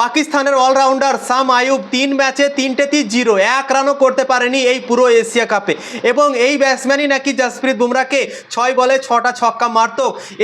পাকিস্তানের অলরাউন্ডার সাম আয়ুব তিন ম্যাচে তিনটে তিনটেতেই জিরো, এক রানও করতে পারেনি এই পুরো এশিয়া কাপে। এবং এই ব্যাটসম্যানই নাকি জসপ্রীত বুমরাকে ছয় বলে ছটা ছক্কা মারত।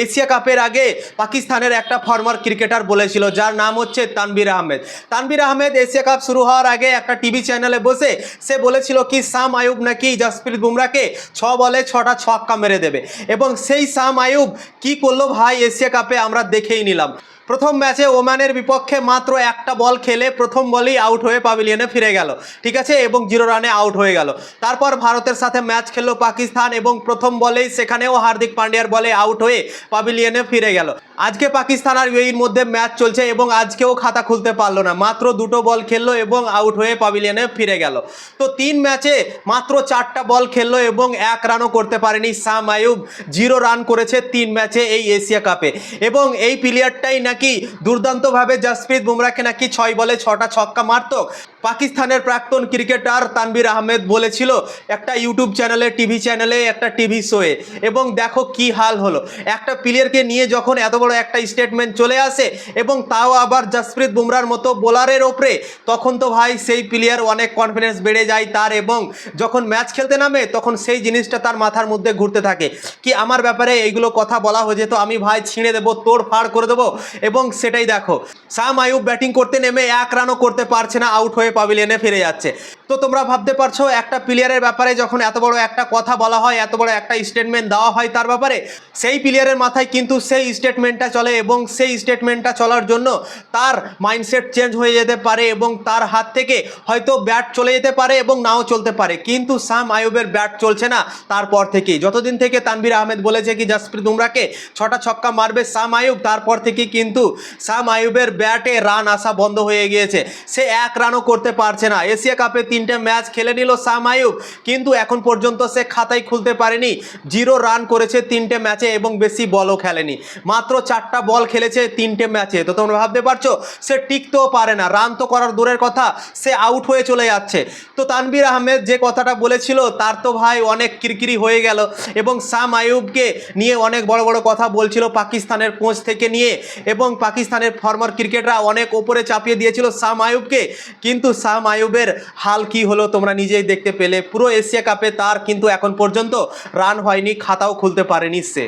এশিয়া কাপের আগে পাকিস্তানের একটা ফর্মার ক্রিকেটার বলেছিল, যার নাম হচ্ছে তানবির আহমেদ। তানবির আহমেদ এশিয়া কাপ শুরু হওয়ার আগে একটা টিভি চ্যানেলে বসে সে বলেছিল কি, সাম আয়ুব নাকি জসপ্রীত বুমরাকে ছ বলে ছটা ছক্কা মেরে দেবে। এবং সেই সাম আয়ুব কি করল ভাই, এশিয়া কাপে আমরা দেখেই নিলাম। প্রথম ম্যাচে ওমানের বিপক্ষে মাত্র একটা বল খেলে প্রথম বলেই আউট হয়ে পাভিলিয়নে ফিরে গেল, ঠিক আছে? এবং জিরো রানে আউট হয়ে গেল। তারপর ভারতের সাথে ম্যাচ খেললো পাকিস্তান এবং প্রথম বলেই সেখানেও হার্দিক পান্ডিয়ার বলে আউট হয়ে পাভিলিয়নে ফিরে গেল। আজকে পাকিস্তান আর ইউএইর মধ্যে ম্যাচ চলছে এবং আজকেও খাতা খুলতে পারল না। মাত্র দুটো বল খেললো এবং আউট হয়ে পাভিলিয়নে ফিরে গেল। তো তিন ম্যাচে মাত্র চারটা বল খেললো এবং এক রানও করতে পারেনি সাম আয়ুব জিরো রান করেছে তিন ম্যাচে এই এশিয়া কাপে। এবং এই প্লেয়ারটাই নাকি দুর্দান্তভাবে জসপ্রীত বুমরাকে নাকি ছয় বলে ছটা ছক্কা মারতো? পাকিস্তানের প্রাক্তন ক্রিকেটার তানবির আহমেদ বলেছিল, একটা ইউটিউব চ্যানেলে, টিভি চ্যানেলে, একটা টিভি শোয়ে। এবং দেখো কি হাল হলো। একটা প্লেয়ারকে নিয়ে যখন এত বড় একটা স্টেটমেন্ট চলে আসে, এবং তাও আবার জসপ্রীত বুমরার মতো বোলারের ওপরে, তখন তো ভাই সেই প্লেয়ার অনেক কনফিডেন্স বেড়ে যায় তার এবং যখন ম্যাচ খেলতে নামে, তখন সেই জিনিসটা তার মাথার মধ্যে ঘুরতে থাকে। কি আমার ব্যাপারে এইগুলো কথা বলা হয়ে যেত? আমি ভাই ছিঁড়ে দেবো তোড় ফাড় করে দেবো? এবং সেটাই দেখো। সাম আয়ুব ব্যাটিং করতে নেমে এক রানও করতে পারছে না, আউট হয়ে পাভিলিয়নে ফিরে যাচ্ছে। তো তোমরা ভাবতে পারছ, একটা প্লেয়ারের ব্যাপারে যখন এত বড় একটা কথা বলা হয়, এত বড় একটা স্টেটমেন্ট দেওয়া হয় তার ব্যাপারে, সেই প্লেয়ারের মাথায় কিন্তু সেই স্টেটমেন্টটা চলে এবং সেই স্টেটমেন্টটা চলার জন্য তার মাইন্ডসেট চেঞ্জ হয়ে যেতে পারে এবং তার হাত থেকে হয়তো ব্যাট চলে যেতে পারে এবং নাও চলতে পারে। কিন্তু সাম আয়ুবের ব্যাট চলছে না তারপর থেকেই। যতদিন থেকে তানবির আহমেদ বলেছে কি, জাসপ্রীত বুমরাকে ছটা ছক্কা মারবে সাম আয়ুব তারপর থেকে কিন্তু সাম আয়ুবের ব্যাটে রান আসা বন্ধ হয়ে গিয়েছে। সে এক রানও করতে পারছে না। এশিয়া কাপে তিনটে ম্যাচ খেলে নিল সাম আয়ুব কিন্তু এখন পর্যন্ত সে খাতায় খুলতে পারেনি। জিরো রান করেছে তিনটে ম্যাচে এবং বেশি বলও খেলেনি। মাত্র চারটা বল খেলেছে তিনটে ম্যাচে। তো তোমরা ভাবতে পারছ, সে টিকতেও পারে না। রান তো করার দূরের কথা, সে আউট হয়ে চলে যাচ্ছে। তো তানবির আহমেদ যে কথাটা বলেছিল, তার তো ভাই অনেক কিরকিরি হয়ে গেল এবং সাম আয়ুবকে নিয়ে অনেক বড় বড় কথা বলছিল পাকিস্তানের কোচ থেকে নিয়ে এবং পাকিস্তানের ফর্মার ক্রিকেটরা অনেক ওপরে চাপিয়ে দিয়েছিল সাম আয়ুবকে কিন্তু সাম আয়ুবের হাল কি হলো তোমরা নিজেই দেখতে পেলে। পুরো এশিয়া কাপে তার কিন্তু এখন পর্যন্ত রান হয়নি, খাতাও খুলতে পারেনি সে।